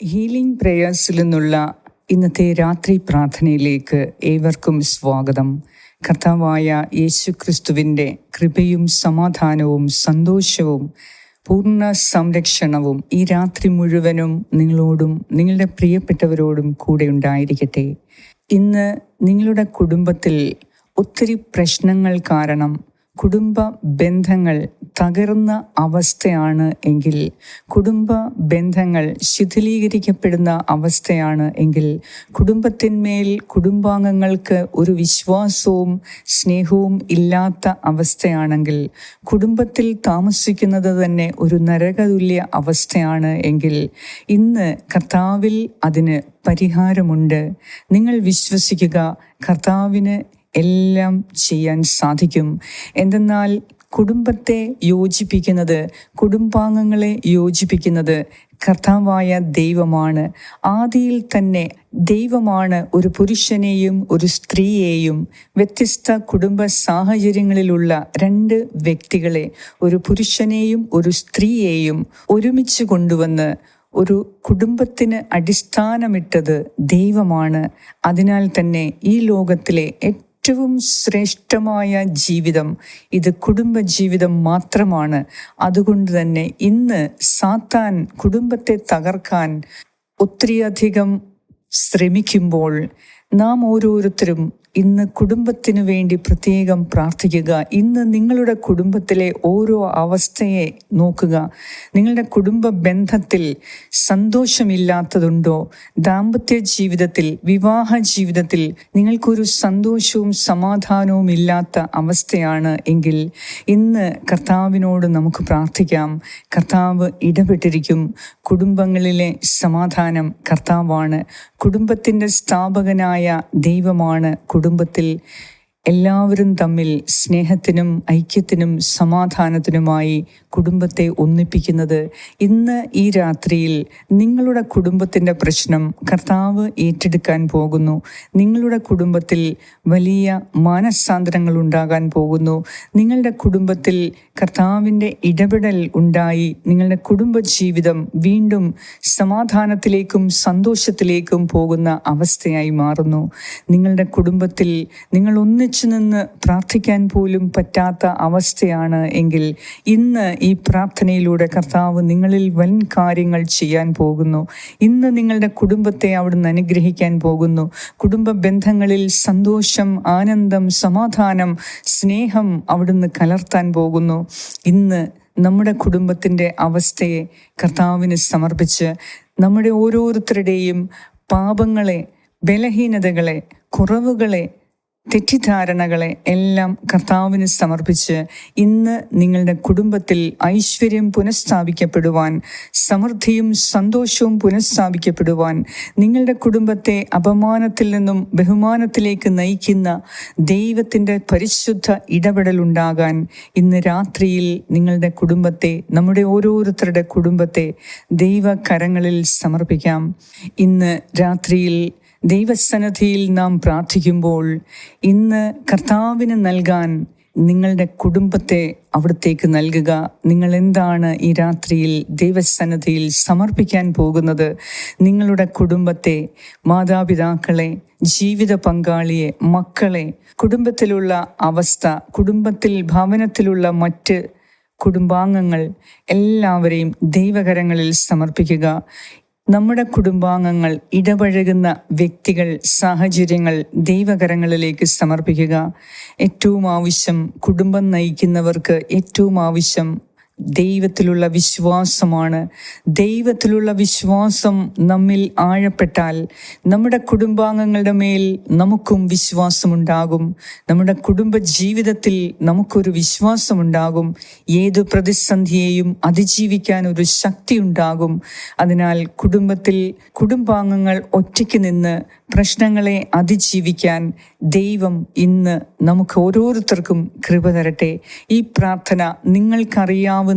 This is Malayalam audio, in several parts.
ഹീലിംഗ് പ്രേയേഴ്സിൽ നിന്നുള്ള ഇന്നത്തെ രാത്രി പ്രാർത്ഥനയിലേക്ക് ഏവർക്കും സ്വാഗതം. കർത്താവായ യേശു ക്രിസ്തുവിന്റെ കൃപയും സമാധാനവും സന്തോഷവും പൂർണ സംരക്ഷണവും ഈ രാത്രി മുഴുവനും നിങ്ങളോടും നിങ്ങളുടെ പ്രിയപ്പെട്ടവരോടും കൂടെ ഉണ്ടായിരിക്കട്ടെ. ഇന്ന് നിങ്ങളുടെ കുടുംബത്തിൽ ഒത്തിരി പ്രശ്നങ്ങൾ കാരണം കുടുംബ ബന്ധങ്ങൾ തകർന്ന അവസ്ഥയാണ് എങ്കിൽ കുടുംബ ബന്ധങ്ങൾ ശിഥിലീകരിക്കപ്പെടുന്ന അവസ്ഥയാണ് എങ്കിൽ കുടുംബത്തിന്മേൽ കുടുംബാംഗങ്ങൾക്ക് ഒരു വിശ്വാസവും സ്നേഹവും ഇല്ലാത്ത അവസ്ഥയാണെങ്കിൽ കുടുംബത്തിൽ താമസിക്കുന്നത് തന്നെ ഒരു നരകതുല്യ അവസ്ഥയാണ് എങ്കിൽ ഇന്ന് കർത്താവിൽ അതിന് പരിഹാരമുണ്ട്. നിങ്ങൾ വിശ്വസിക്കുക കർത്താവിന് എല്ലാം ചെയ്യാൻ സാധിക്കും. എന്തെന്നാൽ കുടുംബത്തെ യോജിപ്പിക്കുന്നത് കുടുംബാംഗങ്ങളെ യോജിപ്പിക്കുന്നത് കർത്താവായ ദൈവമാണ്. ആദിയിൽ തന്നെ ദൈവമാണ് ഒരു പുരുഷനെയും ഒരു സ്ത്രീയെയും വ്യത്യസ്ത കുടുംബ സാഹചര്യങ്ങളിലുള്ള രണ്ട് വ്യക്തികളെ ഒരു പുരുഷനെയും ഒരു സ്ത്രീയെയും ഒരുമിച്ച് കൊണ്ടുവന്ന് ഒരു കുടുംബത്തിന് അടിസ്ഥാനമിട്ടത് ദൈവമാണ്. അതിനാൽ തന്നെ ഈ ലോകത്തിലെ ഏറ്റവും ശ്രേഷ്ഠമായ ജീവിതം. ഇത് കുടുംബ ജീവിതം മാത്രമാണ്. അതുകൊണ്ട് തന്നെ ഇന്ന് സാത്താൻ കുടുംബത്തെ തകർക്കാൻ ഒത്തിരിയധികം ശ്രമിക്കുമ്പോൾ നാം ഓരോരുത്തരും ഇന്ന് കുടുംബത്തിനു വേണ്ടി പ്രത്യേകം പ്രാർത്ഥിക്കുക. ഇന്ന് നിങ്ങളുടെ കുടുംബത്തിലെ ഓരോ അവസ്ഥയെ നോക്കുക. നിങ്ങളുടെ കുടുംബ ബന്ധത്തിൽ സന്തോഷമില്ലാത്തതുണ്ടോ? ദാമ്പത്യ ജീവിതത്തിൽ വിവാഹ ജീവിതത്തിൽ നിങ്ങൾക്കൊരു സന്തോഷവും സമാധാനവും ഇല്ലാത്ത അവസ്ഥയാണ് എങ്കിൽ ഇന്ന് കർത്താവിനോട് നമുക്ക് പ്രാർത്ഥിക്കാം. കർത്താവ് ഇടപെട്ടിരിക്കും. കുടുംബങ്ങളിലെ സമാധാനം കർത്താവാണ്. കുടുംബത്തിന്റെ സ്ഥാപകനായ ദൈവമാണ് കുടുംബത്തിൽ എല്ലാവരും തമ്മിൽ സ്നേഹത്തിനും ഐക്യത്തിനും സമാധാനത്തിനുമായി കുടുംബത്തെ ഒന്നിപ്പിക്കുന്നത് ഇന്ന് ഈ രാത്രിയിൽ നിങ്ങളുടെ കുടുംബത്തിന്റെ പ്രശ്നം കർത്താവ് ഏറ്റെടുക്കാൻ പോകുന്നു. നിങ്ങളുടെ കുടുംബത്തിൽ വലിയ മാനസാന്തരങ്ങൾ ഉണ്ടാകാൻ പോകുന്നു. നിങ്ങളുടെ കുടുംബത്തിൽ കർത്താവിന്റെ ഇടപെടൽ ഉണ്ടായി നിങ്ങളുടെ കുടുംബജീവിതം വീണ്ടും സമാധാനത്തിലേക്കും സന്തോഷത്തിലേക്കും പോകുന്ന അവസ്ഥയായി മാറുന്നു. നിങ്ങളുടെ കുടുംബത്തിൽ നിങ്ങൾ ഒന്നിച്ചു നിന്ന് പ്രാർത്ഥിക്കാൻ പോലും പറ്റാത്ത അവസ്ഥയാണ് എങ്കിൽ ഇന്ന് ഈ പ്രാർത്ഥനയിലൂടെ കർത്താവ് നിങ്ങളിൽ വൻ കാര്യങ്ങൾ ചെയ്യാൻ പോകുന്നു. ഇന്ന് നിങ്ങളുടെ കുടുംബത്തെ അവിടുന്ന് അനുഗ്രഹിക്കാൻ പോകുന്നു. കുടുംബ ബന്ധങ്ങളിൽ സന്തോഷം ആനന്ദം സമാധാനം സ്നേഹം അവിടുന്ന് കലർത്താൻ പോകുന്നു. ഇന്ന് നമ്മുടെ കുടുംബത്തിന്റെ അവസ്ഥയെ കർത്താവിന് സമർപ്പിച്ച് നമ്മുടെ ഓരോരുത്തരുടെയും പാപങ്ങളെ ബലഹീനതകളെ കുറവുകളെ തെറ്റിദ്ധാരണകളെ എല്ലാം കർത്താവിന് സമർപ്പിച്ച് ഇന്ന് നിങ്ങളുടെ കുടുംബത്തിൽ ഐശ്വര്യം പുനഃസ്ഥാപിക്കപ്പെടുവാൻ സമൃദ്ധിയും സന്തോഷവും പുനഃസ്ഥാപിക്കപ്പെടുവാൻ നിങ്ങളുടെ കുടുംബത്തെ അപമാനത്തിൽ നിന്നും ബഹുമാനത്തിലേക്ക് നയിക്കുന്ന ദൈവത്തിന്റെ പരിശുദ്ധ ഇടപെടൽ ഉണ്ടാകാൻ ഇന്ന് രാത്രിയിൽ നിങ്ങളുടെ കുടുംബത്തെ നമ്മുടെ ഓരോരുത്തരുടെ കുടുംബത്തെ ദൈവകരങ്ങളിൽ സമർപ്പിക്കാം. ഇന്ന് രാത്രിയിൽ ദൈവസന്നദ്ധിയിൽ നാം പ്രാർത്ഥിക്കുമ്പോൾ ഇന്ന് കർത്താവിന് നൽകാൻ നിങ്ങളുടെ കുടുംബത്തെ അവിടത്തേക്ക് നൽകുക. നിങ്ങൾ എന്താണ് ഈ രാത്രിയിൽ ദൈവസന്നധിയിൽ സമർപ്പിക്കാൻ പോകുന്നത്? നിങ്ങളുടെ കുടുംബത്തെ മാതാപിതാക്കളെ ജീവിത പങ്കാളിയെ മക്കളെ കുടുംബത്തിലുള്ള അവസ്ഥ കുടുംബത്തിൽ ഭവനത്തിലുള്ള മറ്റ് കുടുംബാംഗങ്ങൾ എല്ലാവരെയും ദൈവകരങ്ങളിൽ സമർപ്പിക്കുക. നമ്മുടെ കുടുംബാംഗങ്ങൾ ഇടപഴകുന്ന വ്യക്തികൾ സാഹചര്യങ്ങൾ ദൈവകരങ്ങളിലേക്ക് സമർപ്പിക്കുക. ഏറ്റവും ആവശ്യം കുടുംബം നയിക്കുന്നവർക്ക് ഏറ്റവും ആവശ്യം ദൈവത്തിലുള്ള വിശ്വാസമാണ്. ദൈവത്തിലുള്ള വിശ്വാസം നമ്മിൽ ആഴപ്പെട്ടാൽ നമ്മുടെ കുടുംബാംഗങ്ങളുടെ മേൽ നമുക്കും വിശ്വാസമുണ്ടാകും. നമ്മുടെ കുടുംബ ജീവിതത്തിൽ നമുക്കൊരു വിശ്വാസമുണ്ടാകും. ഏത് പ്രതിസന്ധിയെയും അതിജീവിക്കാൻ ഒരു ശക്തി ഉണ്ടാകും അതിനാൽ കുടുംബത്തിൽ കുടുംബാംഗങ്ങൾ ഒറ്റയ്ക്ക് നിന്ന് പ്രശ്നങ്ങളെ അതിജീവിക്കാൻ ദൈവം ഇന്ന് നമുക്ക് ഓരോരുത്തർക്കും കൃപ തരട്ടെ. ഈ പ്രാർത്ഥന നിങ്ങൾക്കറിയാവുന്ന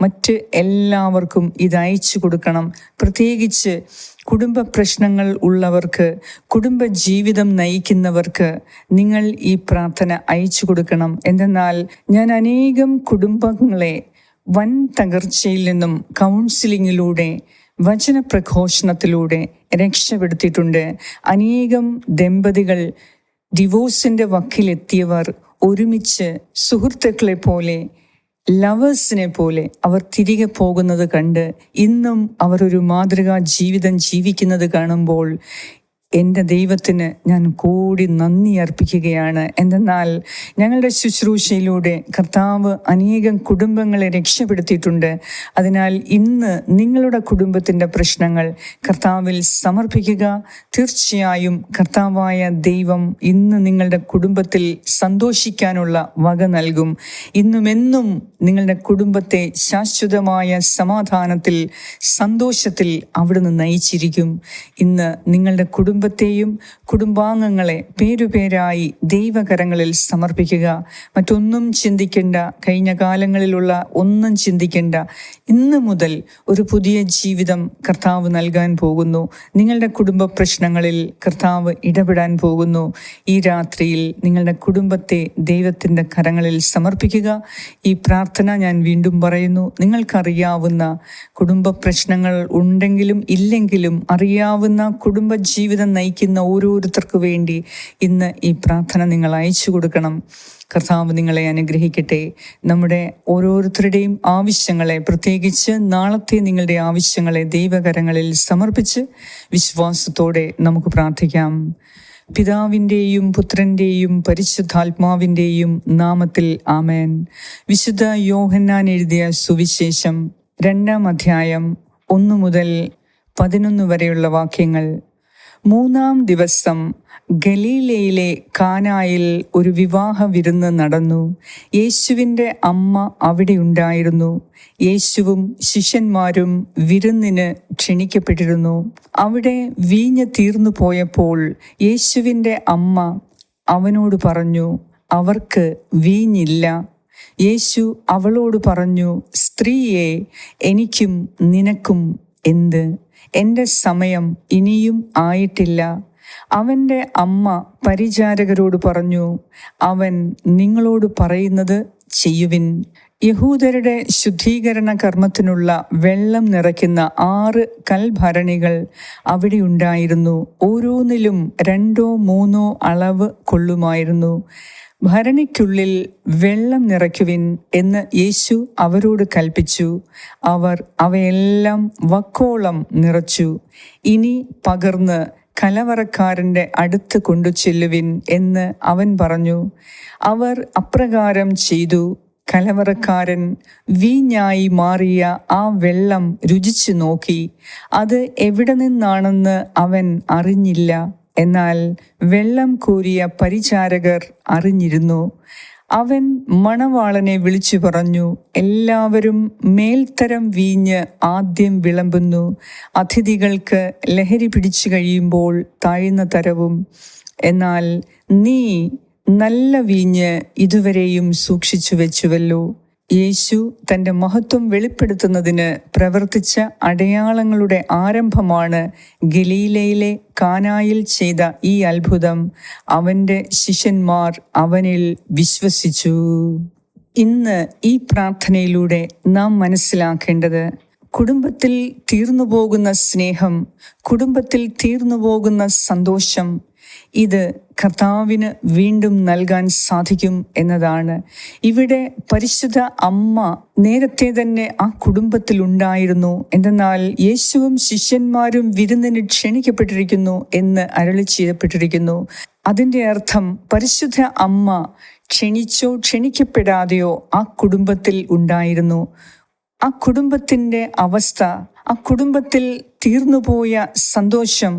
മറ്റ് എല്ലാവർക്കും ഇത് അയച്ചു കൊടുക്കണം. പ്രത്യേകിച്ച് കുടുംബ പ്രശ്നങ്ങൾ ഉള്ളവർക്ക് കുടുംബ ജീവിതം നയിക്കുന്നവർക്ക് നിങ്ങൾ ഈ പ്രാർത്ഥന അയച്ചു കൊടുക്കണം. എന്തെന്നാൽ ഞാൻ അനേകം കുടുംബങ്ങളെ വൻ തകർച്ചയിൽ നിന്നും കൗൺസിലിങ്ങിലൂടെ വചനപ്രഘോഷണത്തിലൂടെ രക്ഷപ്പെടുത്തിയിട്ടുണ്ട്. അനേകം ദമ്പതികൾ ഡിവോഴ്സിന്റെ വക്കിലെത്തിയവർ ഒരുമിച്ച് സുഹൃത്തുക്കളെ പോലെ ലവേഴ്സിനെ പോലെ അവർ തിരികെ പോകുന്നത് കണ്ട് ഇന്നും അവർ ഒരു മാതൃകാ ജീവിതം ജീവിക്കുന്നത് കാണുമ്പോൾ എന്റെ ദൈവത്തിന് ഞാൻ കൂടി നന്ദി അർപ്പിക്കുകയാണ്. എന്തെന്നാൽ ഞങ്ങളുടെ ശുശ്രൂഷയിലൂടെ കർത്താവ് അനേകം കുടുംബങ്ങളെ രക്ഷപ്പെടുത്തിയിട്ടുണ്ട്. അതിനാൽ ഇന്ന് നിങ്ങളുടെ കുടുംബത്തിന്റെ പ്രശ്നങ്ങൾ കർത്താവിൽ സമർപ്പിക്കുക. തീർച്ചയായും കർത്താവായ ദൈവം ഇന്ന് നിങ്ങളുടെ കുടുംബത്തിൽ സന്തോഷിക്കാനുള്ള വക നൽകും. ഇന്നുമെന്നും നിങ്ങളുടെ കുടുംബത്തെ ശാശ്വതമായ സമാധാനത്തിൽ സന്തോഷത്തിൽ അവിടുന്ന് നയിച്ചിരിക്കും. ഇന്ന് നിങ്ങളുടെ കുടുംബത്തെയും കുടുംബാംഗങ്ങളെ പേരുപേരായി ദൈവകരങ്ങളിൽ സമർപ്പിക്കുക. മറ്റൊന്നും ചിന്തിക്കേണ്ട. കഴിഞ്ഞ കാലങ്ങളിലുള്ള ഒന്നും ചിന്തിക്കേണ്ട. ഇന്ന് മുതൽ ഒരു പുതിയ ജീവിതം കർത്താവ് നൽകാൻ പോകുന്നു. നിങ്ങളുടെ കുടുംബ പ്രശ്നങ്ങളിൽ കർത്താവ് ഇടപെടാൻ പോകുന്നു. ഈ രാത്രിയിൽ നിങ്ങളുടെ കുടുംബത്തെ ദൈവത്തിന്റെ കരങ്ങളിൽ സമർപ്പിക്കുക. ഈ പ്രാർത്ഥന ഞാൻ വീണ്ടും പറയുന്നു. നിങ്ങൾക്കറിയാവുന്ന കുടുംബ പ്രശ്നങ്ങൾ ഉണ്ടെങ്കിലും ഇല്ലെങ്കിലും അറിയാവുന്ന കുടുംബ ജീവിതം നയിക്കുന്ന ഓരോരുത്തർക്ക് വേണ്ടി ഇന്ന് ഈ പ്രാർത്ഥന നിങ്ങൾ അയച്ചു കൊടുക്കണം. കർത്താവ് നിങ്ങളെ അനുഗ്രഹിക്കട്ടെ. നമ്മുടെ ഓരോരുത്തരുടെയും ആവശ്യങ്ങളെ പ്രത്യേകിച്ച് നാളത്തെ നിങ്ങളുടെ ആവശ്യങ്ങളെ ദൈവകരങ്ങളിൽ സമർപ്പിച്ച് വിശ്വാസത്തോടെ നമുക്ക് പ്രാർത്ഥിക്കാം. പിതാവിന്റെയും പുത്രന്റെയും പരിശുദ്ധാത്മാവിന്റെയും നാമത്തിൽ ആമേൻ. വിശുദ്ധ യോഹന്നാൻ എഴുതിയ സുവിശേഷം രണ്ടാം അധ്യായം ഒന്നു മുതൽ പതിനൊന്ന് വരെയുള്ള വാക്യങ്ങൾ മൂന്നാം ദിവസം ഗലീലയിലെ കാനായിൽ ഒരു വിവാഹ വിരുന്ന് നടന്നു. യേശുവിന്റെ അമ്മ അവിടെ ഉണ്ടായിരുന്നു. യേശുവും ശിഷ്യന്മാരും വിരുന്നിന് ക്ഷണിക്കപ്പെട്ടിരുന്നു. അവിടെ വീഞ്ഞ് തീർന്നു പോയപ്പോൾ യേശുവിന്റെ അമ്മ അവനോട് പറഞ്ഞു അവർക്ക് വീഞ്ഞില്ല. യേശു അവളോട് പറഞ്ഞു സ്ത്രീയെ എനിക്കും നിനക്കും എന്ത്? എന്റെ സമയം ഇനിയും ആയിട്ടില്ല. അവന്റെ അമ്മ പരിചാരകരോട് പറഞ്ഞു അവൻ നിങ്ങളോട് പറയുന്നത് ചെയ്യുവിൻ. യഹൂദരുടെ ശുദ്ധീകരണ കർമ്മത്തിനുള്ള വെള്ളം നിറയ്ക്കുന്ന ആറ് കൽഭരണികൾ അവിടെ ഉണ്ടായിരുന്നു. ഓരോന്നിലും രണ്ടോ മൂന്നോ അളവ് കൊള്ളുമായിരുന്നു. ഭരണിക്കുള്ളിൽ വെള്ളം നിറയ്ക്കുവിൻ എന്ന് യേശു അവരോട് കൽപ്പിച്ചു. അവർ അവയെല്ലാം വക്കോളം നിറച്ചു. ഇനി പകർന്ന് കലവറക്കാരന്റെ അടുത്ത് കൊണ്ടു ചെല്ലുവിൻ എന്ന് അവൻ പറഞ്ഞു. അവർ അപ്രകാരം ചെയ്തു. കലവറക്കാരൻ വീഞ്ഞായി മാറിയ ആ വെള്ളം രുചിച്ചു നോക്കി. അത് എവിടെ നിന്നാണെന്ന് അവൻ അറിഞ്ഞില്ല. എന്നാൽ വെള്ളം കോരിയ പരിചാരകർ അറിഞ്ഞിരുന്നു. അവൻ മണവാളനെ വിളിച്ചു പറഞ്ഞു എല്ലാവരും മേൽത്തരം വീഞ്ഞ് ആദ്യം വിളമ്പുന്നു. അതിഥികൾക്ക് ലഹരി പിടിച്ചു കഴിയുമ്പോൾ താഴ്ന്ന തരവും. എന്നാൽ നീ നല്ല വീഞ്ഞ് ഇതുവരെയും സൂക്ഷിച്ചു വെച്ചുവല്ലോ. യേശു തന്റെ മഹത്വം വെളിപ്പെടുത്തുന്നതിന് പ്രവർത്തിച്ച അടയാളങ്ങളുടെ ആരംഭമാണ് ഗലീലയിലെ കാനായിൽ ചെയ്ത ഈ അത്ഭുതം. അവന്റെ ശിഷ്യന്മാർ അവനിൽ വിശ്വസിച്ചു. ഇന്ന് ഈ പ്രാർത്ഥനയിലൂടെ നാം മനസ്സിലാക്കേണ്ടത് കുടുംബത്തിൽ തീർന്നു പോകുന്ന സ്നേഹം കുടുംബത്തിൽ തീർന്നു പോകുന്ന സന്തോഷം ഇത് കർത്താവിന് വീണ്ടും നൽകാൻ സാധിക്കും എന്നതാണ്. ഇവിടെ പരിശുദ്ധ അമ്മ നേരത്തെ തന്നെ ആ കുടുംബത്തിൽ ഉണ്ടായിരുന്നു. എന്തെന്നാൽ യേശുവും ശിഷ്യന്മാരും വിരുന്നിന് ക്ഷണിക്കപ്പെട്ടിരിക്കുന്നു എന്ന് അരളി ചെയ്യപ്പെട്ടിരിക്കുന്നു. അതിന്റെ അർത്ഥം പരിശുദ്ധ അമ്മ ക്ഷണിച്ചോ ക്ഷണിക്കപ്പെടാതെയോ ആ കുടുംബത്തിൽ ഉണ്ടായിരുന്നു. ആ കുടുംബത്തിന്റെ അവസ്ഥ ആ കുടുംബത്തിൽ തീർന്നുപോയ സന്തോഷം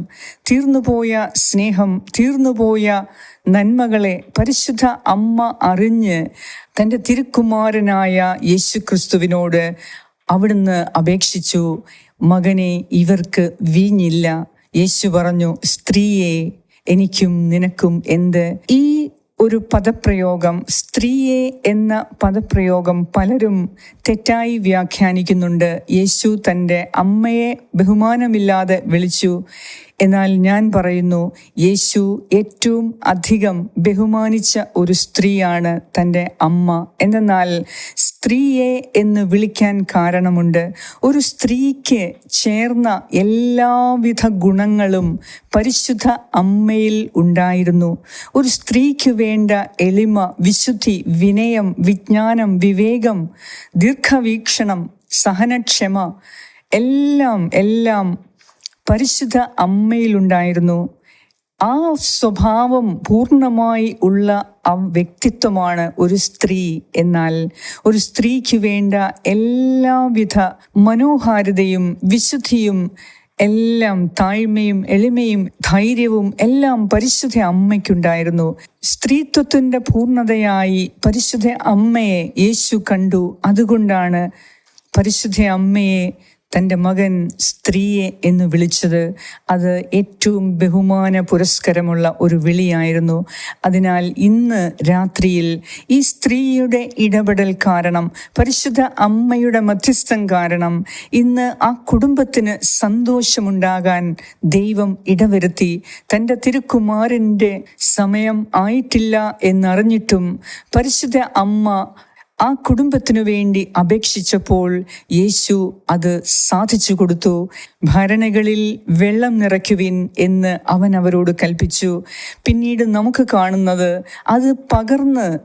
തീർന്നുപോയ സ്നേഹം തീർന്നുപോയ നന്മകളെ പരിശുദ്ധ അമ്മ അറിഞ്ഞ് തന്റെ തിരുക്കുമാരനായ യേശു ക്രിസ്തുവിനോട് അവിടുന്ന് അപേക്ഷിച്ചു മകനെ ഇവർക്ക് വീഞ്ഞില്ല. യേശു പറഞ്ഞു സ്ത്രീയെ എനിക്കും നിനക്കും എന്ത്? ഈ ഒരു പദപ്രയോഗം സ്ത്രീയെ എന്ന പദപ്രയോഗം പലരും തെറ്റായി വ്യാഖ്യാനിക്കുന്നുണ്ട്. യേശു തന്റെ അമ്മയെ ബഹുമാനമില്ലാതെ വിളിച്ചു. എന്നാൽ ഞാൻ പറയുന്നു യേശു ഏറ്റവും അധികം ബഹുമാനിച്ച ഒരു സ്ത്രീയാണ് തന്റെ അമ്മ. എന്തെന്നാൽ സ്ത്രീയെ എന്ന് വിളിക്കാൻ കാരണമുണ്ട്. ഒരു സ്ത്രീക്ക് ചേർന്ന എല്ലാവിധ ഗുണങ്ങളും പരിശുദ്ധ അമ്മയിൽ ഉണ്ടായിരുന്നു. ഒരു സ്ത്രീക്ക് വേണ്ട എളിമ വിശുദ്ധി വിനയം വിജ്ഞാനം വിവേകം ദീർഘവീക്ഷണം സഹനക്ഷമ എല്ലാം എല്ലാം പരിശുദ്ധ അമ്മയിലുണ്ടായിരുന്നു ആ സ്വഭാവം പൂർണമായി ഉള്ള ആ വ്യക്തിത്വമാണ് ഒരു സ്ത്രീ. എന്നാൽ ഒരു സ്ത്രീക്ക് വേണ്ട എല്ലാവിധ മനോഹാരിതയും വിശുദ്ധിയും എല്ലാം താഴ്മയും എളിമയും ധൈര്യവും എല്ലാം പരിശുദ്ധ അമ്മയ്ക്കുണ്ടായിരുന്നു. സ്ത്രീത്വത്തിന്റെ പൂർണതയായി പരിശുദ്ധ അമ്മയെ യേശു കണ്ടു. അതുകൊണ്ടാണ് പരിശുദ്ധ അമ്മയെ തന്റെ മകൻ സ്ത്രീയെ എന്ന് വിളിച്ചത് അത് ഏറ്റവും ബഹുമാന പുരസ്കരമുള്ള ഒരു വിളിയായിരുന്നു. അതിനാൽ ഇന്ന് രാത്രിയിൽ ഈ സ്ത്രീയുടെ ഇടപെടൽ കാരണം പരിശുദ്ധ അമ്മയുടെ മധ്യസ്ഥം കാരണം ഇന്ന് ആ കുടുംബത്തിന് സന്തോഷമുണ്ടാകാൻ ദൈവം ഇടവരുത്തി. തന്റെ തിരുക്കുമാരന്റെ സമയം ആയിട്ടില്ല എന്നറിഞ്ഞിട്ടും പരിശുദ്ധ അമ്മ ആ കുടുംബത്തിനു വേണ്ടി അപേക്ഷിച്ചപ്പോൾ യേശു അത് സാധിച്ചു കൊടുത്തു. ഭരണകളിൽ വെള്ളം നിറയ്ക്കുവിൻ എന്ന് അവൻ അവരോട് കൽപ്പിച്ചു. പിന്നീട് നമുക്ക് കാണുന്നത് അത് പകർന്ന്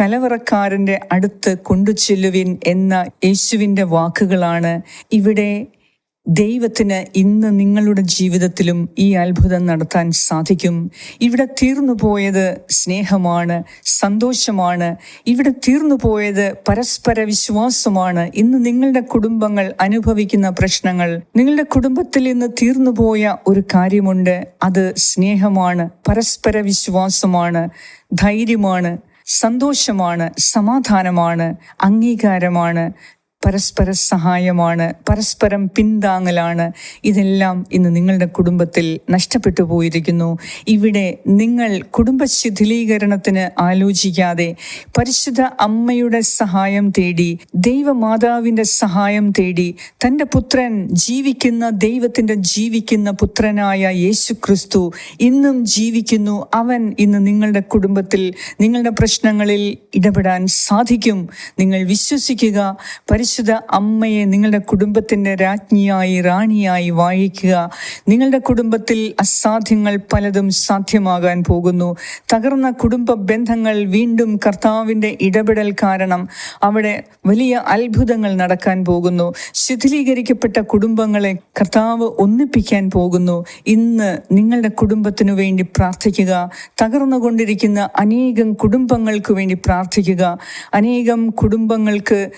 കലവറക്കാരന്റെ അടുത്ത് കൊണ്ടു ചെല്ലുവിൻ എന്ന യേശുവിന്റെ വാക്കുകളാണ്. ഇവിടെ ദൈവത്തിന് ഇന്ന് നിങ്ങളുടെ ജീവിതത്തിലും ഈ അത്ഭുതം നടത്താൻ സാധിക്കും. ഇവിടെ തീർന്നു പോയത് സ്നേഹമാണ് സന്തോഷമാണ്. ഇവിടെ തീർന്നു പോയത് പരസ്പര വിശ്വാസമാണ്. ഇന്ന് നിങ്ങളുടെ കുടുംബങ്ങൾ അനുഭവിക്കുന്ന പ്രശ്നങ്ങൾ നിങ്ങളുടെ കുടുംബത്തിൽ ഇന്ന് തീർന്നു പോയ ഒരു കാര്യമുണ്ട്. അത് സ്നേഹമാണ് പരസ്പര വിശ്വാസമാണ് ധൈര്യമാണ് സന്തോഷമാണ് സമാധാനമാണ് അംഗീകാരമാണ് പരസ്പര സഹായമാണ് പരസ്പരം പിന്താങ്ങലാണ് ഇതെല്ലാം ഇന്ന് നിങ്ങളുടെ കുടുംബത്തിൽ നഷ്ടപ്പെട്ടു പോയിരിക്കുന്നു. ഇവിടെ നിങ്ങൾ കുടുംബ ശിഥിലീകരണത്തിന് ആലോചിക്കാതെ പരിശുദ്ധ അമ്മയുടെ സഹായം തേടി ദൈവമാതാവിന്റെ സഹായം തേടി തന്റെ പുത്രൻ ജീവിക്കുന്ന ദൈവത്തിന്റെ ജീവിക്കുന്ന പുത്രനായ യേശു ക്രിസ്തു ഇന്നും ജീവിക്കുന്നു. അവൻ ഇന്ന് നിങ്ങളുടെ കുടുംബത്തിൽ നിങ്ങളുടെ പ്രശ്നങ്ങളിൽ ഇടപെടാൻ സാധിക്കും. നിങ്ങൾ വിശ്വസിക്കുക പരിശുദ്ധ അമ്മയെ നിങ്ങളുടെ കുടുംബത്തിന്റെ രാജ്ഞിയായി റാണിയായി വാഴിക്കുക. നിങ്ങളുടെ കുടുംബത്തിൽ അസാധ്യങ്ങൾ പലതും സാധ്യമാകാൻ പോകുന്നു. തകർന്ന കുടുംബ ബന്ധങ്ങൾ വീണ്ടും കർത്താവിന്റെ ഇടപെടൽ കാരണം അവിടെ വലിയ അത്ഭുതങ്ങൾ നടക്കാൻ പോകുന്നു. ശിഥിലീകരിക്കപ്പെട്ട കുടുംബങ്ങളെ കർത്താവ് ഒന്നിപ്പിക്കാൻ പോകുന്നു. ഇന്ന് നിങ്ങളുടെ കുടുംബത്തിനു വേണ്ടി പ്രാർത്ഥിക്കുക. തകർന്നുകൊണ്ടിരിക്കുന്ന അനേകം കുടുംബങ്ങൾക്ക് വേണ്ടി പ്രാർത്ഥിക്കുക. അനേകം കുടുംബങ്ങൾക്ക്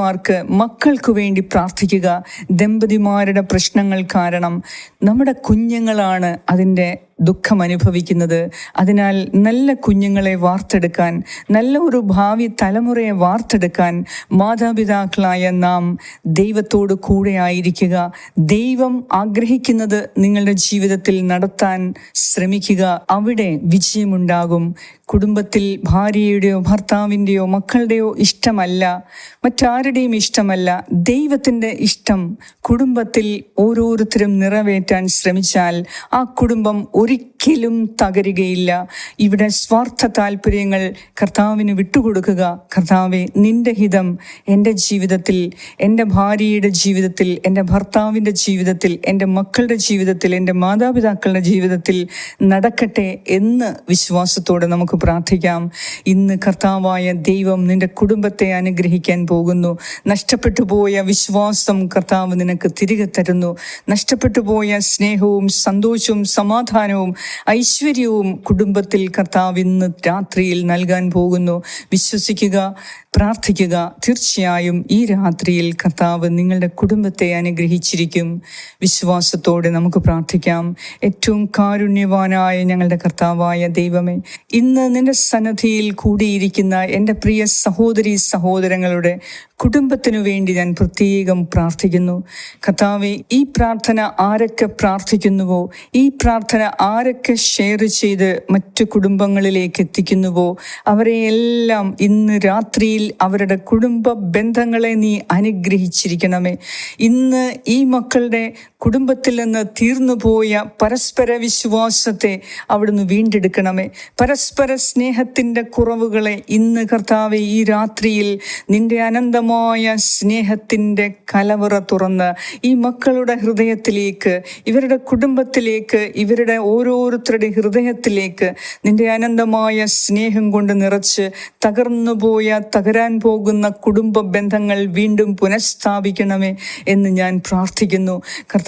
ദമ്പതിമാർക്ക് മക്കൾക്ക് വേണ്ടി പ്രാർത്ഥിക്കുക. ദമ്പതിമാരുടെ പ്രശ്നങ്ങൾ കാരണം നമ്മുടെ കുഞ്ഞുങ്ങളാണ് അതിന്റെ ദുഃഖം അനുഭവിക്കുന്നത് അതിനാൽ നല്ല കുഞ്ഞുങ്ങളെ വാർത്തെടുക്കാൻ നല്ല ഒരു ഭാവി തലമുറയെ വാർത്തെടുക്കാൻ മാതാപിതാക്കളായ നാം ദൈവത്തോട് കൂടെ ആയിരിക്കുക. ദൈവം ആഗ്രഹിക്കുന്നത് നിങ്ങളുടെ ജീവിതത്തിൽ നടത്താൻ ശ്രമിക്കുക. അവിടെ വിജയമുണ്ടാകും. കുടുംബത്തിൽ ഭാര്യയുടെയോ ഭർത്താവിന്റെയോ മക്കളുടെയോ ഇഷ്ടമല്ല മറ്റാരുടെയും ഇഷ്ടമല്ല. ദൈവത്തിന്റെ ഇഷ്ടം കുടുംബത്തിൽ ഓരോരുത്തരും നിറവേറ്റാൻ ശ്രമിച്ചാൽ ആ കുടുംബം nourrit ഒരിക്കലും തകരുകയില്ല. ഇവിടെ സ്വാർത്ഥ താല്പര്യങ്ങൾ കർത്താവിന് വിട്ടുകൊടുക്കുക. കർത്താവെ നിന്റെ ഹിതം എന്റെ ജീവിതത്തിൽ എന്റെ ഭാര്യയുടെ ജീവിതത്തിൽ എന്റെ ഭർത്താവിന്റെ ജീവിതത്തിൽ എന്റെ മക്കളുടെ ജീവിതത്തിൽ എന്റെ മാതാപിതാക്കളുടെ ജീവിതത്തിൽ നടക്കട്ടെ എന്ന് വിശ്വാസത്തോടെ നമുക്ക് പ്രാർത്ഥിക്കാം. ഇന്ന് കർത്താവായ ദൈവം നിന്റെ കുടുംബത്തെ അനുഗ്രഹിക്കാൻ പോകുന്നു. നഷ്ടപ്പെട്ടു പോയ വിശ്വാസം കർത്താവ് നിനക്ക് തിരികെ തരുന്നു. നഷ്ടപ്പെട്ടു പോയ സ്നേഹവും സന്തോഷവും സമാധാനവും ഐശ്വര്യവും കുടുംബത്തിൽ കർത്താവ് ഇന്ന് രാത്രിയിൽ നൽകാൻ പോകുന്നു. വിശ്വസിക്കുക പ്രാർത്ഥിക്കുക. തീർച്ചയായും ഈ രാത്രിയിൽ കർത്താവ് നിങ്ങളുടെ കുടുംബത്തെ അനുഗ്രഹിച്ചിരിക്കും. വിശ്വാസത്തോടെ നമുക്ക് പ്രാർത്ഥിക്കാം. ഏറ്റവും കാരുണ്യവാനായ ഞങ്ങളുടെ കർത്താവായ ദൈവമേ ഇന്ന് നിന്റെ സന്നദ്ധിയിൽ കൂടിയിരിക്കുന്ന എന്റെ പ്രിയ സഹോദരി സഹോദരങ്ങളുടെ കുടുംബത്തിനു വേണ്ടി ഞാൻ പ്രത്യേകം പ്രാർത്ഥിക്കുന്നു. കർത്താവെ ഈ പ്രാർത്ഥന ആരൊക്കെ പ്രാർത്ഥിക്കുന്നുവോ ഈ പ്രാർത്ഥന ആരൊക്കെ ഷെയർ ചെയ്ത് മറ്റു കുടുംബങ്ങളിലേക്ക് എത്തിക്കുന്നുവോ? അവരെയെല്ലാം ഇന്ന് രാത്രിയിൽ അവരുടെ കുടുംബ ബന്ധങ്ങളെ നീ അനുഗ്രഹിച്ചിരിക്കണമേ. ഇന്ന് ഈ മക്കളുടെ കുടുംബത്തിൽ നിന്ന് തീർന്നുപോയ പരസ്പര വിശ്വാസത്തെ അവിടുന്ന് വീണ്ടെടുക്കണമേ. പരസ്പര സ്നേഹത്തിന്റെ കുറവുകളെ ഇന്ന് കർത്താവെ ഈ രാത്രിയിൽ നിന്റെ അനന്തമായ സ്നേഹത്തിന്റെ കലവറ തുറന്ന് ഈ മക്കളുടെ ഹൃദയത്തിലേക്ക് ഇവരുടെ കുടുംബത്തിലേക്ക് ഇവരുടെ ഓരോരുത്തരുടെ ഹൃദയത്തിലേക്ക് നിന്റെ അനന്തമായ സ്നേഹം കൊണ്ട് നിറച്ച് തകർന്നുപോയ തകരാൻ പോകുന്ന കുടുംബ ബന്ധങ്ങൾ വീണ്ടും പുനഃസ്ഥാപിക്കണമേ എന്ന് ഞാൻ പ്രാർത്ഥിക്കുന്നു.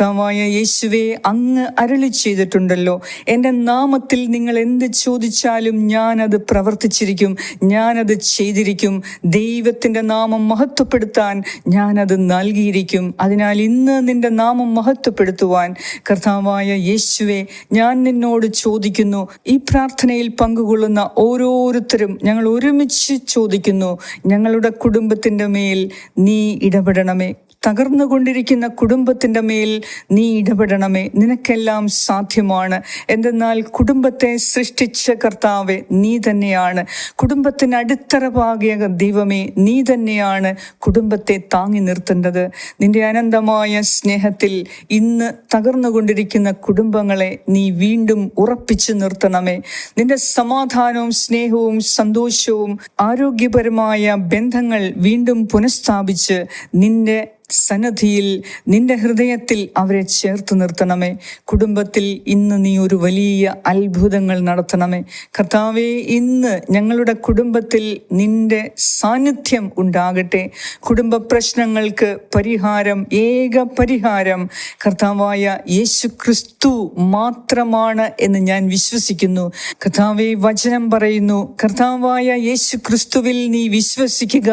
കർത്താവായ യേശുവെ അങ്ങ് അരളി ചെയ്തിട്ടുണ്ടല്ലോ. എന്റെ നാമത്തിൽ നിങ്ങൾ എന്ത് ചോദിച്ചാലും ഞാനത് പ്രവർത്തിച്ചിരിക്കും ഞാനത് ചെയ്തിരിക്കും. ദൈവത്തിന്റെ നാമം മഹത്വപ്പെടുത്താൻ ഞാനത് നൽകിയിരിക്കും. അതിനാൽ ഇന്ന് നിന്റെ നാമം മഹത്വപ്പെടുത്തുവാൻ കർത്താവായ യേശുവെ ഞാൻ നിന്നോട് ചോദിക്കുന്നു. ഈ പ്രാർത്ഥനയിൽ പങ്കുകൊള്ളുന്ന ഓരോരുത്തരും ഞങ്ങൾ ഒരുമിച്ച് ചോദിക്കുന്നു ഞങ്ങളുടെ കുടുംബത്തിന്റെ മേൽ നീ ഇടപെടണമേ. തകർന്നുകൊണ്ടിരിക്കുന്ന കുടുംബത്തിന്റെ മേൽ നീ ഇടപെടണമേ. നിനക്കെല്ലാം സാധ്യമാണ്. എന്തെന്നാൽ കുടുംബത്തെ സൃഷ്ടിച്ച കർത്താവെ നീ തന്നെയാണ്. കുടുംബത്തിന് അടിത്തറ പാകിയ ദൈവമേ നീ തന്നെയാണ് കുടുംബത്തെ താങ്ങി നിർത്തേണ്ടത്. നിന്റെ അനന്തമായ സ്നേഹത്തിൽ ഇന്ന് തകർന്നുകൊണ്ടിരിക്കുന്ന കുടുംബങ്ങളെ നീ വീണ്ടും ഉറപ്പിച്ചു നിർത്തണമേ. നിന്റെ സമാധാനവും സ്നേഹവും സന്തോഷവും ആരോഗ്യപരമായ ബന്ധങ്ങൾ വീണ്ടും പുനഃസ്ഥാപിച്ച് നിന്റെ സന്നദ്ധിയിൽ നിന്റെ ഹൃദയത്തിൽ അവരെ ചേർത്ത് നിർത്തണമേ. കുടുംബത്തിൽ ഇന്ന് നീ ഒരു വലിയ അത്ഭുതങ്ങൾ നടത്തണമേ. കർത്താവെ ഇന്ന് ഞങ്ങളുടെ കുടുംബത്തിൽ നിന്റെ സാന്നിധ്യം ഉണ്ടാകട്ടെ. കുടുംബ പ്രശ്നങ്ങൾക്ക് പരിഹാരം ഏക പരിഹാരം കർത്താവായ യേശു ക്രിസ്തു മാത്രമാണ് എന്ന് ഞാൻ വിശ്വസിക്കുന്നു. കർത്താവെ വചനം പറയുന്നു കർത്താവായ യേശു ക്രിസ്തുവിൽ നീ വിശ്വസിക്കുക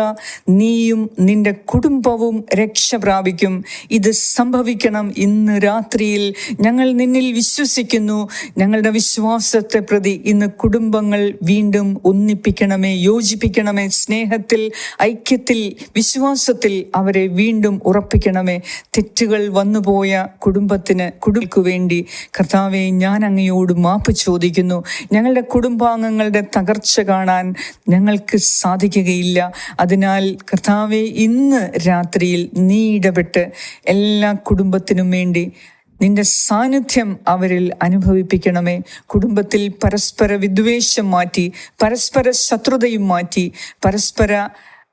നീയും നിന്റെ കുടുംബവും രക്ഷ പ്രാപിക്കും ഇത് സംഭവിക്കണം ഇന്ന് രാത്രിയിൽ. ഞങ്ങൾ നിന്നിൽ വിശ്വസിക്കുന്നു. ഞങ്ങളുടെ വിശ്വാസത്തെ പ്രതി ഇന്ന് കുടുംബങ്ങൾ വീണ്ടും ഒന്നിപ്പിക്കണമേ യോജിപ്പിക്കണമേ. സ്നേഹത്തിൽ ഐക്യത്തിൽ വിശ്വാസത്തിൽ അവരെ വീണ്ടും ഉറപ്പിക്കണമേ. തെറ്റുകൾ വന്നുപോയ കുടുംബത്തിന് കുടുക്കു വേണ്ടി കർത്താവെ ഞാൻ അങ്ങയോട് മാപ്പ് ചോദിക്കുന്നു. ഞങ്ങളുടെ കുടുംബാംഗങ്ങളുടെ തകർച്ച കാണാൻ ഞങ്ങൾക്ക് സാധിക്കുകയില്ല. അതിനാൽ കർത്താവെ ഇന്ന് രാത്രിയിൽ നീ ഇടപെട്ട് എല്ലാ കുടുംബത്തിനും വേണ്ടി നിന്റെ സാന്നിധ്യം അവരിൽ അനുഭവിപ്പിക്കണമേ. കുടുംബത്തിൽ പരസ്പര വിദ്വേഷം മാറ്റി പരസ്പര ശത്രുതയും മാറ്റി പരസ്പര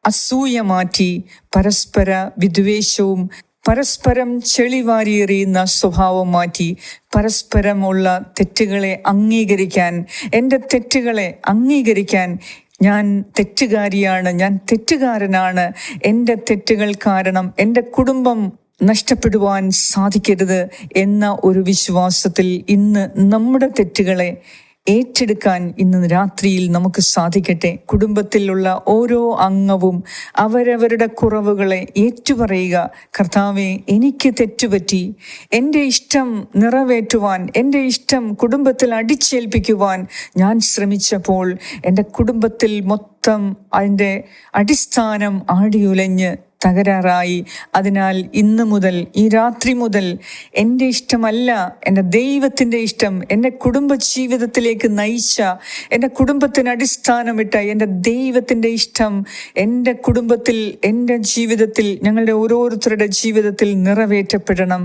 അസൂയ മാറ്റി പരസ്പര വിദ്വേഷവും പരസ്പരം ചെളിവാരിയെറിയുന്ന സ്വഭാവം മാറ്റി പരസ്പരമുള്ള തെറ്റുകളെ അംഗീകരിക്കാൻ എന്റെ തെറ്റുകളെ അംഗീകരിക്കാൻ ഞാൻ തെറ്റുകാരിയാണ് ഞാൻ തെറ്റുകാരനാണ്. എന്റെ തെറ്റുകൾ കാരണം എന്റെ കുടുംബം നഷ്ടപ്പെടുവാൻ സാധിക്കരുത് എന്ന ഒരു വിശ്വാസത്തിൽ ഇന്ന് നമ്മുടെ തെറ്റുകളെ ഏറ്റെടുക്കാൻ ഇന്ന് രാത്രിയിൽ നമുക്ക് സാധിക്കട്ടെ. കുടുംബത്തിലുള്ള ഓരോ അംഗവും അവരവരുടെ കുറവുകളെ ഏറ്റുപറയുക. കർത്താവെ എനിക്ക് തെറ്റുപറ്റി. എന്റെ ഇഷ്ടം നിറവേറ്റുവാൻ എന്റെ ഇഷ്ടം കുടുംബത്തിൽ അടിച്ചേൽപ്പിക്കുവാൻ ഞാൻ ശ്രമിച്ചപ്പോൾ എന്റെ കുടുംബത്തിൽ മൊത്തം അതിന്റെ അടിസ്ഥാനം ആടിയുലഞ്ഞ് തകരാറായി. അതിനാൽ ഇന്ന് മുതൽ ഈ രാത്രി മുതൽ എന്റെ ഇഷ്ടമല്ല എന്റെ ദൈവത്തിന്റെ ഇഷ്ടം എന്റെ കുടുംബ ജീവിതത്തിലേക്ക് നയിച്ച എന്റെ കുടുംബത്തിന് അടിസ്ഥാനമിട്ട എന്റെ ദൈവത്തിന്റെ ഇഷ്ടം എന്റെ കുടുംബത്തിൽ എന്റെ ജീവിതത്തിൽ ഞങ്ങളുടെ ഓരോരുത്തരുടെ ജീവിതത്തിൽ നിറവേറ്റപ്പെടണം.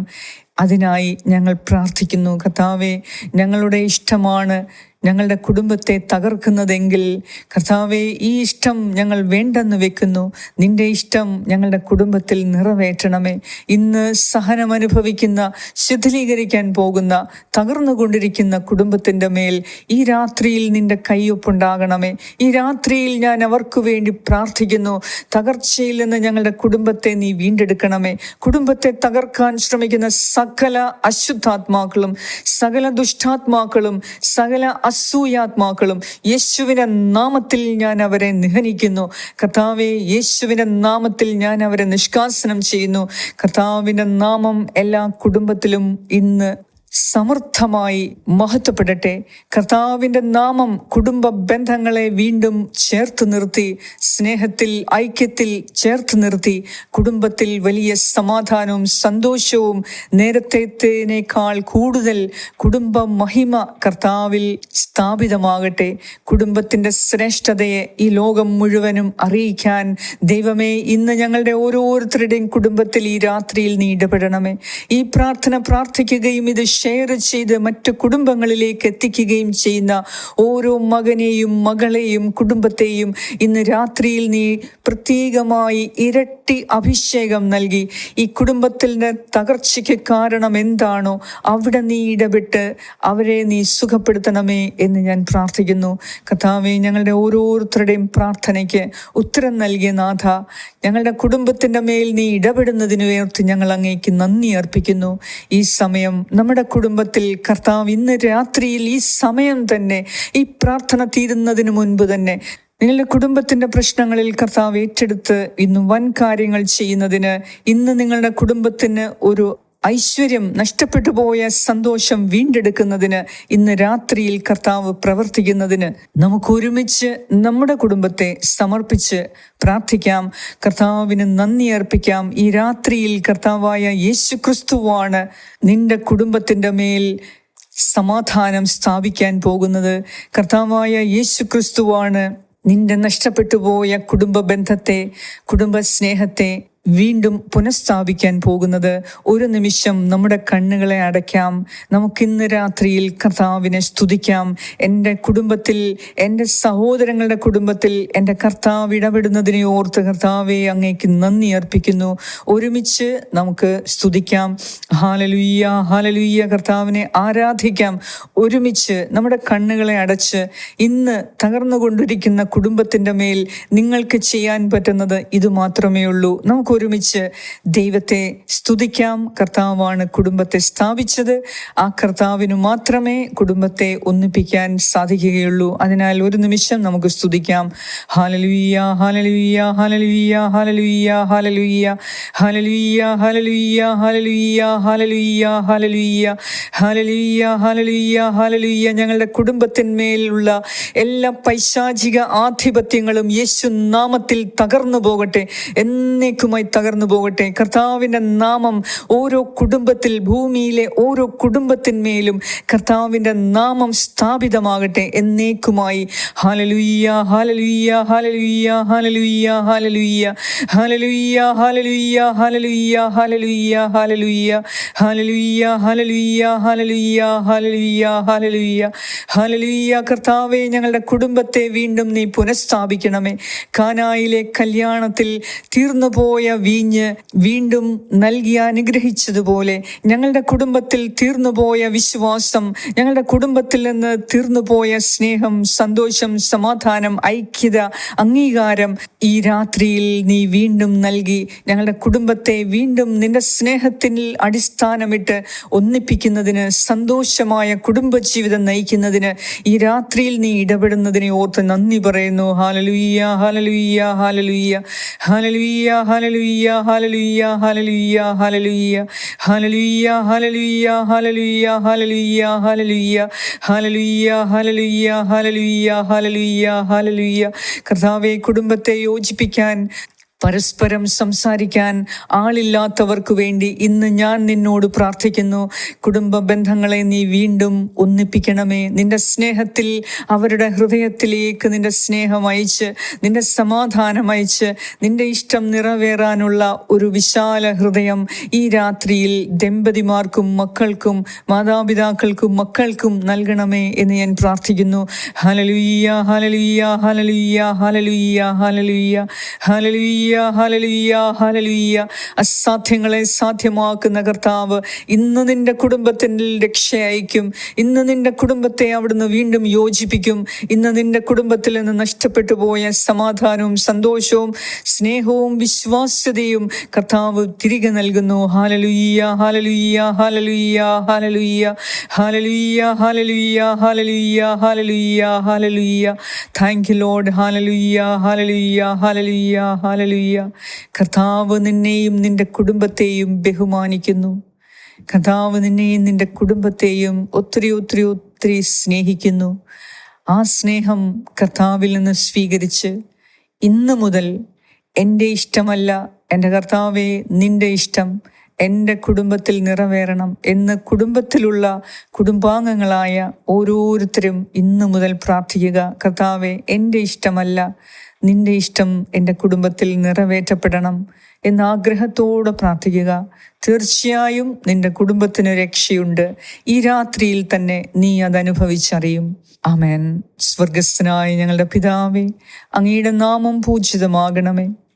അതിനായി ഞങ്ങൾ പ്രാർത്ഥിക്കുന്നു കഥാവേ ഞങ്ങളുടെ ഇഷ്ടമാണ് ഞങ്ങളുടെ കുടുംബത്തെ തകർക്കുന്നതെങ്കിൽ കർത്താവെ ഈ ഇഷ്ടം ഞങ്ങൾ വേണ്ടെന്ന് വെക്കുന്നു. നിന്റെ ഇഷ്ടം ഞങ്ങളുടെ കുടുംബത്തിൽ നിറവേറ്റണമേ. ഇന്ന് സഹനം അനുഭവിക്കുന്ന ശിഥിലീകരിക്കാൻ പോകുന്ന തകർന്നുകൊണ്ടിരിക്കുന്ന കുടുംബത്തിന്റെ മേൽ ഈ രാത്രിയിൽ നിന്റെ കയ്യൊപ്പുണ്ടാകണമേ ഈ രാത്രിയിൽ ഞാൻ അവർക്ക് വേണ്ടി പ്രാർത്ഥിക്കുന്നു. തകർച്ചയിൽ നിന്ന് ഞങ്ങളുടെ കുടുംബത്തെ നീ വീണ്ടെടുക്കണമേ. കുടുംബത്തെ തകർക്കാൻ ശ്രമിക്കുന്ന സകല അശുദ്ധാത്മാക്കളും സകല ദുഷ്ടാത്മാക്കളും സകല അസൂയാത്മാക്കളും യേശുവിന്റെ നാമത്തിൽ ഞാൻ അവരെ നിഹനിക്കുന്നു. കർത്താവെ യേശുവിന്റെ നാമത്തിൽ ഞാൻ അവരെ നിഷ്കാസനം ചെയ്യുന്നു. കർത്താവിന്റെ നാമം എല്ലാ കുടുംബത്തിലും ഇന്ന് സമർത്ഥമായി മഹത്വപ്പെടട്ടെ. കർത്താവിന്റെ നാമം കുടുംബ ബന്ധങ്ങളെ വീണ്ടും ചേർത്ത് നിർത്തി സ്നേഹത്തിൽ ഐക്യത്തിൽ ചേർത്ത് നിർത്തി. കുടുംബത്തിൽ വലിയ സമാധാനവും സന്തോഷവും നേരത്തേനേക്കാൾ കൂടുതൽ കുടുംബ മഹിമ കർത്താവിൽ സ്ഥാപിതമാകട്ടെ. കുടുംബത്തിന്റെ ശ്രേഷ്ഠതയെ ഈ ലോകം മുഴുവനും അറിയിക്കാൻ ദൈവമേ ഇന്ന് ഞങ്ങളുടെ ഓരോരുത്തരുടെയും കുടുംബത്തിൽ ഈ രാത്രിയിൽ നീ ഇടപെടണമേ. ഈ പ്രാർത്ഥന പ്രാർത്ഥിക്കുകയും ഇത് ഷെയർ ചെയ്ത് മറ്റു കുടുംബങ്ങളിലേക്ക് എത്തിക്കുകയും ചെയ്യുന്ന ഓരോ മകനെയും മകളെയും കുടുംബത്തെയും ഇന്ന് രാത്രിയിൽ നീ പ്രത്യേകമായി ഇരട്ടി അഭിഷേകം നൽകി. ഈ കുടുംബത്തിന്റെ തകർച്ചയ്ക്ക് കാരണം എന്താണോ അവിടെ നീ ഇടപെട്ട് അവരെ നീ സുഖപ്പെടുത്തണമേ എന്ന് ഞാൻ പ്രാർത്ഥിക്കുന്നു. കഥാവെ ഞങ്ങളുടെ ഓരോരുത്തരുടെയും പ്രാർത്ഥനയ്ക്ക് ഉത്തരം നൽകിയ നാഥ ഞങ്ങളുടെ കുടുംബത്തിന്റെ മേൽ നീ ഇടപെടുന്നതിന് ഉയർത്തി ഞങ്ങൾ അങ്ങേക്ക് നന്ദി അർപ്പിക്കുന്നു. ഈ സമയം നമ്മുടെ കുടുംബത്തിൽ കർത്താവ് ഇന്ന് രാത്രിയിൽ ഈ സമയം തന്നെ ഈ പ്രാർത്ഥന തീരുന്നതിന് മുൻപ് തന്നെ നിങ്ങളുടെ കുടുംബത്തിന്റെ പ്രശ്നങ്ങളിൽ കർത്താവ് ഏറ്റെടുത്ത് ഇന്ന് വൻ കാര്യങ്ങൾ ചെയ്യുന്നതിന് ഇന്ന് നിങ്ങളുടെ കുടുംബത്തിന് ഒരു ഐശ്വര്യം നഷ്ടപ്പെട്ടു പോയ സന്തോഷം വീണ്ടെടുക്കുന്നതിന് ഇന്ന് രാത്രിയിൽ കർത്താവ് പ്രവർത്തിക്കുന്നതിന് നമുക്ക് ഒരുമിച്ച് നമ്മുടെ കുടുംബത്തെ സമർപ്പിച്ച് പ്രാർത്ഥിക്കാം. കർത്താവിന് നന്ദി അർപ്പിക്കാം. ഈ രാത്രിയിൽ കർത്താവായ യേശു ക്രിസ്തുവാണ് നിന്റെ കുടുംബത്തിന്റെ മേൽ സമാധാനം സ്ഥാപിക്കാൻ പോകുന്നത്. കർത്താവായ യേശു ക്രിസ്തുവാണ് നിന്റെ നഷ്ടപ്പെട്ടു പോയ കുടുംബ ബന്ധത്തെ കുടുംബ സ്നേഹത്തെ വീണ്ടും പുനഃസ്ഥാപിക്കാൻ പോകുന്നത് ഒരു നിമിഷം നമ്മുടെ കണ്ണുകളെ അടയ്ക്കാം. നമുക്കിന്ന് രാത്രിയിൽ കർത്താവിനെ സ്തുതിക്കാം. എന്റെ കുടുംബത്തിൽ എന്റെ സഹോദരങ്ങളുടെ കുടുംബത്തിൽ എന്റെ കർത്താവ് ഇടപെടുന്നതിനെ ഓർത്ത് കർത്താവെ അങ്ങേക്ക് നന്ദി അർപ്പിക്കുന്നു. ഒരുമിച്ച് നമുക്ക് സ്തുതിക്കാം. ഹാലലുയ്യ ഹാലലുയ്യ കർത്താവിനെ ആരാധിക്കാം. ഒരുമിച്ച് നമ്മുടെ കണ്ണുകളെ അടച്ച് ഇന്ന് തകർന്നുകൊണ്ടിരിക്കുന്ന കുടുംബത്തിന്റെ മേൽ നിങ്ങൾക്ക് ചെയ്യാൻ പറ്റുന്നത് ഇത് മാത്രമേ ഉള്ളൂ നമുക്ക് ഒരുമിച്ച് ദൈവത്തെ സ്തുതിക്കാം കർത്താവാണ് കുടുംബത്തെ സ്ഥാപിച്ചത് ആ കർത്താവിന് മാത്രമേ കുടുംബത്തെ ഒന്നിപ്പിക്കാൻ സാധിക്കുകയുള്ളൂ അതിനാൽ ഒരു നിമിഷം നമുക്ക് സ്തുതിക്കാം ഹാലലുയ്യ ഹാലലുയ്യ ഹാലലുയ്യ ഹാലലുയ്യ ഹാലലുയ്യ ഹാലലുയ്യ ഹാലലുയ്യ ഹാലലുയ്യ ഹാലലുയ്യ ഹാലലുയ്യ ഹാലലുയ്യ ഹാലലുയ്യ ഹാലലുയ്യ ഞങ്ങളുടെ കുടുംബത്തിന്മേലുള്ള എല്ലാ പൈശാചിക ആധിപത്യങ്ങളും യേശു നാമത്തിൽ തകർന്നു പോകട്ടെ എന്നേക്കുമായി തകർന്നു പോകട്ടെ കർത്താവിന്റെ നാമം ഓരോ കുടുംബത്തിൽ ഭൂമിയിലെ ഓരോ കുടുംബത്തിന്മേലും കർത്താവിന്റെ നാമം സ്ഥാപിതമാകട്ടെ എന്നേക്കുമായി ഹാലലുയ്യ ഹാലലുയ്യ ഹാലലുയ്യ ഹാലലുയ്യ ഹാലലുയ്യ ഹാലലുയ്യ ഹാലലുയ്യ ഹാലലുയ്യ ഹാലലുയ്യ ഹാലലുയ്യ ഹാലലുയ്യ ഹാലലുയ്യ ഹാലലുയ്യ ഹാലലുയ്യ ഹാലലുയ്യ ഹാലലുയ്യ കർത്താവെ ഞങ്ങളുടെ കുടുംബത്തെ വീണ്ടും നീ പുനഃസ്ഥാപിക്കണമേ കാനായിലെ കല്യാണത്തിൽ തീർന്നു വീഞ്ഞ് വീണ്ടും നൽകി അനുഗ്രഹിച്ചതുപോലെ ഞങ്ങളുടെ കുടുംബത്തിൽ തീർന്നുപോയ വിശ്വാസം ഞങ്ങളുടെ കുടുംബത്തിൽ നിന്ന് തീർന്നുപോയ സ്നേഹം സന്തോഷം സമാധാനം ഐക്യത അംഗീകാരം ഈ രാത്രിയിൽ നീ വീണ്ടും നൽകി. ഞങ്ങളുടെ കുടുംബത്തെ വീണ്ടും നിന്റെ സ്നേഹത്തിൽ അടിസ്ഥാനമിട്ട് ഒന്നിപ്പിക്കുന്നതിന് സന്തോഷമായ കുടുംബജീവിതം നയിക്കുന്നതിന് ഈ രാത്രിയിൽ നീ ഇടപെടുന്നതിനെ ഓർത്ത് നന്ദി പറയുന്നു. ഹാലലുയ്യ ഹാലലുയ്യ ഹാലലുയ്യ ഹാലലുയ്യ ഹാലലുയ്യ ഹാലലുയ്യ ഹാലലുയ്യ ഹാലലുയ്യ ഹാലലുയ്യ ഹാലലുയ്യ ഹാലലുയ്യ ഹാലലുയ്യ ഹാലലുയ്യ ഹാലലുയ്യ ഹാലലുയ്യ ഹാലലുയ്യ ഹാലലുയ്യ ഹാലലുയ്യ കർത്താവെ കുടുംബത്തെ യോജിപ്പിക്കാൻ പരസ്പരം സംസാരിക്കാൻ ആളില്ലാത്തവർക്ക് വേണ്ടി ഇന്ന് ഞാൻ നിന്നോട് പ്രാർത്ഥിക്കുന്നു. കുടുംബ ബന്ധങ്ങളെ നീ വീണ്ടും ഒന്നിപ്പിക്കണമേ. നിന്റെ സ്നേഹത്തിൽ അവരുടെ ഹൃദയത്തിലേക്ക് നിന്റെ സ്നേഹം അയച്ച് നിന്റെ സമാധാനം അയച്ച് നിന്റെ ഇഷ്ടം നിറവേറാനുള്ള ഒരു വിശാല ഹൃദയം ഈ രാത്രിയിൽ ദമ്പതിമാർക്കും മക്കൾക്കും മാതാപിതാക്കൾക്കും മക്കൾക്കും നൽകണമേ എന്ന് ഞാൻ പ്രാർത്ഥിക്കുന്നു. ഹലലുയ്യ ഹലലുയ്യ ഹലലുയ്യ ഹലലുയ്യ ഹലലുയ്യ ഹലലുയ്യ അസാധ്യങ്ങളെ സാധ്യമാക്കുന്ന കർത്താവ് ഇന്ന് നിന്റെ കുടുംബത്തിൽ രക്ഷ അയക്കും ഇന്ന് നിന്റെ കുടുംബത്തെ അവിടുന്ന് വീണ്ടും യോജിപ്പിക്കും. ഇന്ന് നിന്റെ കുടുംബത്തിൽ നിന്ന് നഷ്ടപ്പെട്ടു പോയ സമാധാനവും സന്തോഷവും സ്നേഹവും വിശ്വാസ്യതയും കർത്താവ് തിരികെ നൽകുന്നു. ഹാലലുയ്യ ഹാലലുയ്യ ഹാലലുയ്യ ഹാലലുയ്യ ഹാലലുയ്യ ഹാലലുയ്യ ഹാലലുയ്യ ഹാലലുയ്യ ഹാലലുയ്യ താങ്ക് യു ലോഡ് ഹാലലുയ്യ ഹാലലുയ്യ ഹാലലുയ്യ ഹാലലുയ്യ കർത്താവ് നിന്നെയും നിന്റെ കുടുംബത്തെയും ബഹുമാനിക്കുന്നു. കഥാവ് നിന്നെയും നിന്റെ കുടുംബത്തെയും ഒത്തിരി ഒത്തിരി ഒത്തിരി സ്നേഹിക്കുന്നു. ആ സ്നേഹം കർത്താവിൽ നിന്ന് സ്വീകരിച്ച് ഇന്ന് മുതൽ എന്റെ ഇഷ്ടമല്ല എന്റെ കർത്താവെ നിന്റെ ഇഷ്ടം എന്റെ കുടുംബത്തിൽ നിറവേറണം എന്ന് കുടുംബത്തിലുള്ള കുടുംബാംഗങ്ങളായ ഓരോരുത്തരും ഇന്നു മുതൽ പ്രാർത്ഥിക്കുക. കർത്താവെ എന്റെ ഇഷ്ടമല്ല നിന്റെ ഇഷ്ടം എന്റെ കുടുംബത്തിൽ നിറവേറ്റപ്പെടണം എന്ന ആഗ്രഹത്തോടെ പ്രാർത്ഥിക്കുക. തീർച്ചയായും നിന്റെ കുടുംബത്തിന് രക്ഷയുണ്ട്. ഈ രാത്രിയിൽ തന്നെ നീ അത് അനുഭവിച്ചറിയും ആമേൻ. സ്വർഗസ്ഥനായ ഞങ്ങളുടെ പിതാവേ അങ്ങയുടെ നാമം പൂജിതമാകണമേ.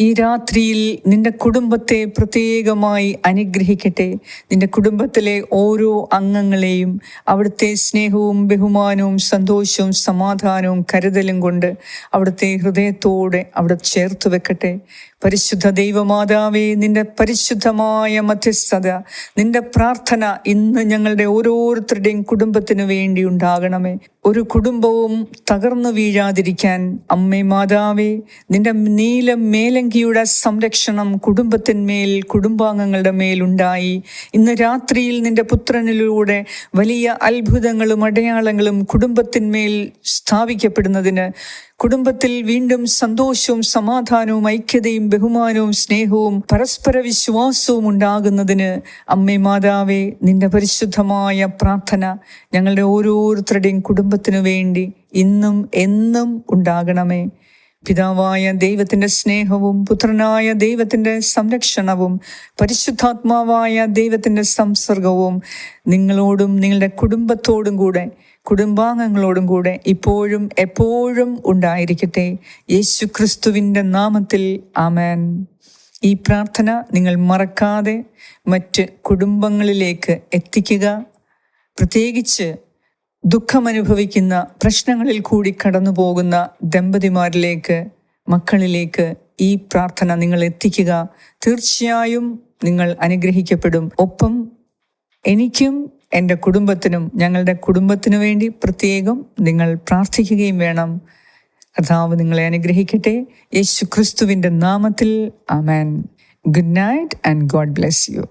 ഈ രാത്രിയിൽ നിന്റെ കുടുംബത്തെ പ്രത്യേകമായി അനുഗ്രഹിക്കട്ടെ. നിന്റെ കുടുംബത്തിലെ ഓരോ അംഗങ്ങളെയും അവിടുത്തെ സ്നേഹവും ബഹുമാനവും സന്തോഷവും സമാധാനവും കരുതലും കൊണ്ട് അവിടുത്തെ ഹൃദയത്തോടെ അവിടെ ചേർത്ത് വെക്കട്ടെ. പരിശുദ്ധ ദൈവമാതാവേ നിന്റെ പരിശുദ്ധമായ മധ്യസ്ഥത നിന്റെ പ്രാർത്ഥന ഇന്ന് ഞങ്ങളുടെ ഓരോരുത്തരുടെയും കുടുംബത്തിനു വേണ്ടി ഉണ്ടാകണമേ. ഒരു കുടുംബവും തകർന്നു വീഴാതിരിക്കാൻ അമ്മേ മാതാവേ നിന്റെ നീല മേലങ്കിയുടെ സംരക്ഷണം കുടുംബത്തിന്മേൽ കുടുംബാംഗങ്ങളുടെ മേലുണ്ടായി ഇന്ന് രാത്രിയിൽ നിന്റെ പുത്രനിലൂടെ വലിയ അത്ഭുതങ്ങളും അടയാളങ്ങളും കുടുംബത്തിന്മേൽ സ്ഥാപിക്കപ്പെടുന്നതിന് കുടുംബത്തിൽ വീണ്ടും സന്തോഷവും സമാധാനവും ഐക്യതയും ബഹുമാനവും സ്നേഹവും പരസ്പര വിശ്വാസവും ഉണ്ടാകുന്നതിന് അമ്മേ മാതാവേ നിന്റെ പരിശുദ്ധമായ പ്രാർത്ഥന ഞങ്ങളുടെ ഓരോരുത്തരുടെയും കുടുംബത്തിനു വേണ്ടി ഇന്നും എന്നും ഉണ്ടാകണമേ. പിതാവായ ദൈവത്തിന്റെ സ്നേഹവും പുത്രനായ ദൈവത്തിന്റെ സംരക്ഷണവും പരിശുദ്ധാത്മാവായ ദൈവത്തിന്റെ സംസർഗവും നിങ്ങളോടും നിങ്ങളുടെ കുടുംബത്തോടും കൂടെ കുടുംബാംഗങ്ങളോടും കൂടെ ഇപ്പോഴും എപ്പോഴും ഉണ്ടായിരിക്കട്ടെ. യേശു ക്രിസ്തുവിന്റെ നാമത്തിൽ ആമേൻ. ഈ പ്രാർത്ഥന നിങ്ങൾ മറക്കാതെ മറ്റ് കുടുംബങ്ങളിലേക്ക് എത്തിക്കുക. പ്രത്യേകിച്ച് ദുഃഖമനുഭവിക്കുന്ന പ്രശ്നങ്ങളിൽ കൂടി കടന്നു പോകുന്ന ദമ്പതിമാരിലേക്ക് മക്കളിലേക്ക് ഈ പ്രാർത്ഥന നിങ്ങൾ എത്തിക്കുക. തീർച്ചയായും നിങ്ങൾ അനുഗ്രഹിക്കപ്പെടും. ഒപ്പം എനിക്കും എന്റെ കുടുംബത്തിനും ഞങ്ങളുടെ കുടുംബത്തിനു വേണ്ടി പ്രത്യേകം നിങ്ങൾ പ്രാർത്ഥിക്കുകയും വേണം. കർത്താവ് നിങ്ങളെ അനുഗ്രഹിക്കട്ടെ. യേശു ക്രിസ്തുവിന്റെ നാമത്തിൽ അമേൻ good night and God bless you.